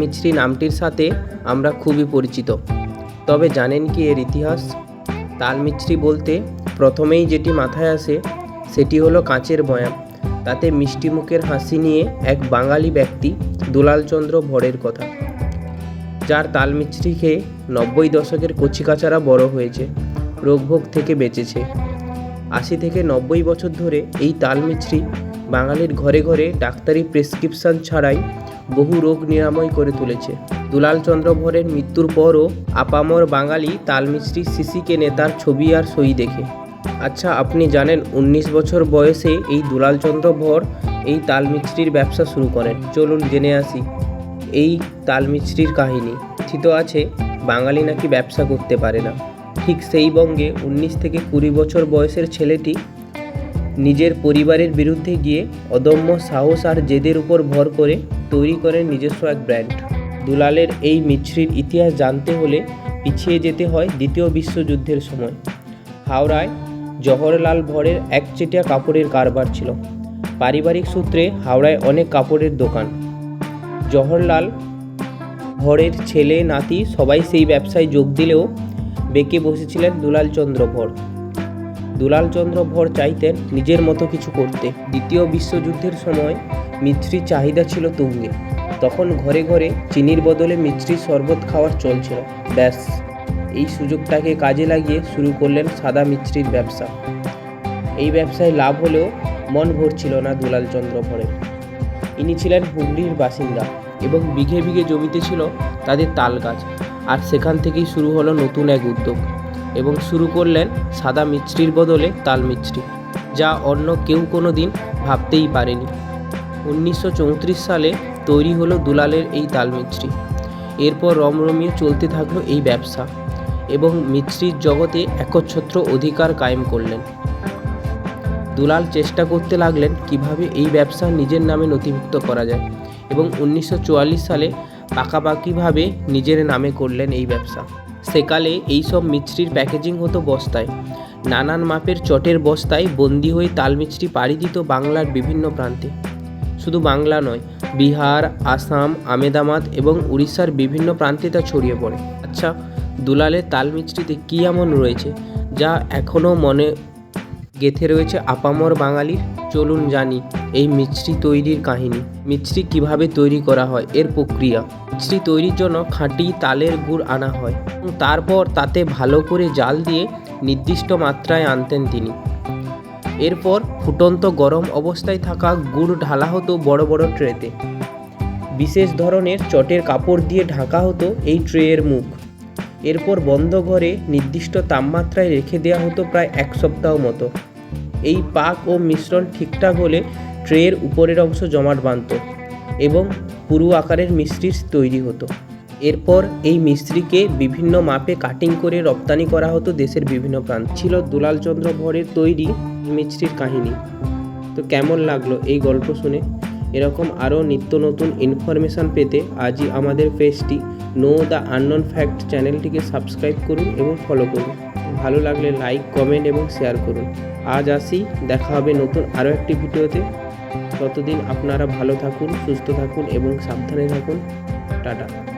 মিছরি নামটির সাথে আমরা খুবই পরিচিত। তবে জানেন কি এর ইতিহাস? তালমিছরি বলতে প্রথমেই যেটি মাথায় আসে, সেটি হলো কাঁচের বয়াম তাতে মিষ্টি মুখের হাসি নিয়ে এক বাঙালি ব্যক্তি দুলালচন্দ্র ভরের কথা। যার তালমিছরি খেয়ে নব্বই দশকের কচিকাচারা বড় হয়েছে, রোগভোগ থেকে বেঁচেছে। আশি থেকে নব্বই বছর ধরে এই তালমিছরি বাঙালির ঘরে ঘরে ডাক্তারি প্রেসক্রিপশন ছাড়াই বহু রোগ নিরাময় করে তুলেছে। দুলাল চন্দ্র ভরের মৃত্যুর পরও আপামর বাঙালি তালমিছরি সিসিকে নেতার ছবি আর সই দেখে। আচ্ছা আপনি জানেন উনিশ বছর বয়সে এই দুলাল চন্দ্র ভর এই তালমিছরির ব্যবসা শুরু করেন। চলুন জেনে আসি এই তালমিছরির কাহিনী। কথিত আছে, বাঙালি নাকি ব্যবসা করতে পারে না। ঠিক সেই বঙ্গে উনিশ থেকে কুড়ি বছর বয়সের ছেলেটি নিজের পরিবারের বিরুদ্ধে গিয়ে অদম্য সাহস আর জেদের উপর ভর করে তৈরি করেন নিজস্ব এক ব্র্যান্ড। দুলালের এই মিছরির ইতিহাস জানতে হলে পিছিয়ে যেতে হয় দ্বিতীয় বিশ্বযুদ্ধের সময়। হাওড়ায় জওহরলাল ভরের একচেটিয়া কাপড়ের কারবার ছিল। পারিবারিক সূত্রে হাওড়ায় অনেক কাপড়ের দোকান। জহরলাল ভরের ছেলে, নাতি সবাই সেই ব্যবসায় যোগ দিলেও বেঁকে বসেছিলেন দুলালচন্দ্র ভর। দুলালচন্দ্র ভর চাইতেন নিজের মতো কিছু করতে। দ্বিতীয় বিশ্বযুদ্ধের সময় মিছরির চাহিদা ছিল তুঙ্গে। তখন ঘরে ঘরে চিনির বদলে মিছরির শরবত খাওয়ার চলছিল ব্যাস, এই সুযোগটাকে কাজে লাগিয়ে শুরু করলেন সাদা মিছরির ব্যবসা। এই ব্যবসায় লাভ হলেও মন ভরছিল না দুলালচন্দ্র ভরের। ইনি ছিলেন হুগলির বাসিন্দা এবং বিঘে বিঘে জমিতে ছিল তাদের তাল গাছ। আর সেখান থেকেই শুরু হলো নতুন এক উদ্যোগ। এবং শুরু করলেন সাদা মিছরির বদলে তাল মিছরি যা অন্য কেউ কোনো দিন ভাবতেই পারেনি। উনিশশো চৌত্রিশ সালে তৈরি হলো দুলালের এই তাল মিছরি এরপর রমরমিয়ে চলতে থাকল এই ব্যবসা এবং মিছরির জগতে একচ্ছত্র অধিকার কায়েম করলেন। দুলাল চেষ্টা করতে লাগলেন কীভাবে এই ব্যবসা নিজের নামে নথিভুক্ত করা যায় এবং উনিশশো চুয়াল্লিশ সালে পাকাপাকিভাবে নিজের নামে করলেন এই ব্যবসা। সেকালে এইসব মিছরির প্যাকেজিং হতো বস্তায়। নানান মাপের চটের বস্তায় বন্দি হয়ে তাল মিছরি পাড়ি দিত বাংলার বিভিন্ন প্রান্তে। শুধু বাংলা নয়, বিহার, আসাম, আমেদাবাদ এবং উড়িষ্যার বিভিন্ন প্রান্তে তা ছড়িয়ে পড়ে। আচ্ছা দুলালের তাল মিছরিতে কী এমন রয়েছে, যা এখনও মনে গেথে রয়েছে আপামর বাঙালির চলুন জানি এই মিছরি তৈরির কাহিনী। মিছরি কীভাবে তৈরি করা হয়, এর প্রক্রিয়া। মিছরি তৈরির জন্য খাঁটি তালের গুড় আনা হয় তারপর তাতে ভালো করে জাল দিয়ে নির্দিষ্ট মাত্রায় আনতেন তিনি। এরপর ফুটন্ত গরম অবস্থায় থাকা গুড় ঢালা হতো বড় বড় ট্রেতে। বিশেষ ধরনের চটের কাপড় দিয়ে ঢাকা হতো এই ট্রেয়ের মুখ। এরপর বন্ধ ঘরে নির্দিষ্ট তাপমাত্রায় রেখে দেওয়া হতো প্রায় এক সপ্তাহ মতো। এই পাক ও মিশ্রণ ঠিকঠাক হলে ট্রের উপরের অংশ জমাট বাঁধত এবং পুরু আকারের মিষ্টির তৈরি হতো। এরপর এই মিস্ত্রিকে বিভিন্ন মাপে কাটিং করে রপ্তানি করা হতো দেশের বিভিন্ন প্রান্ত। ছিল দুলালচন্দ্র ভরের তৈরি মিষ্টির কাহিনী। তো কেমন লাগল এই গল্প শুনে? এরকম আরও নিত্য নতুন ইনফরমেশান পেতে আজই আমাদের পেজটি নো দ্য আননোন ফ্যাক্ট চ্যানেলটিকে সাবস্ক্রাইব করুন এবং ফলো করুন। ভালো লাগলে লাইক কমেন্ট এবং শেয়ার করুন। আজ আসি, দেখা হবে নতুন আরও একটি ভিডিওতে। ততদিন আপনারা ভালো থাকুন, সুস্থ থাকুন এবং সাবধানে থাকুন। টাটা।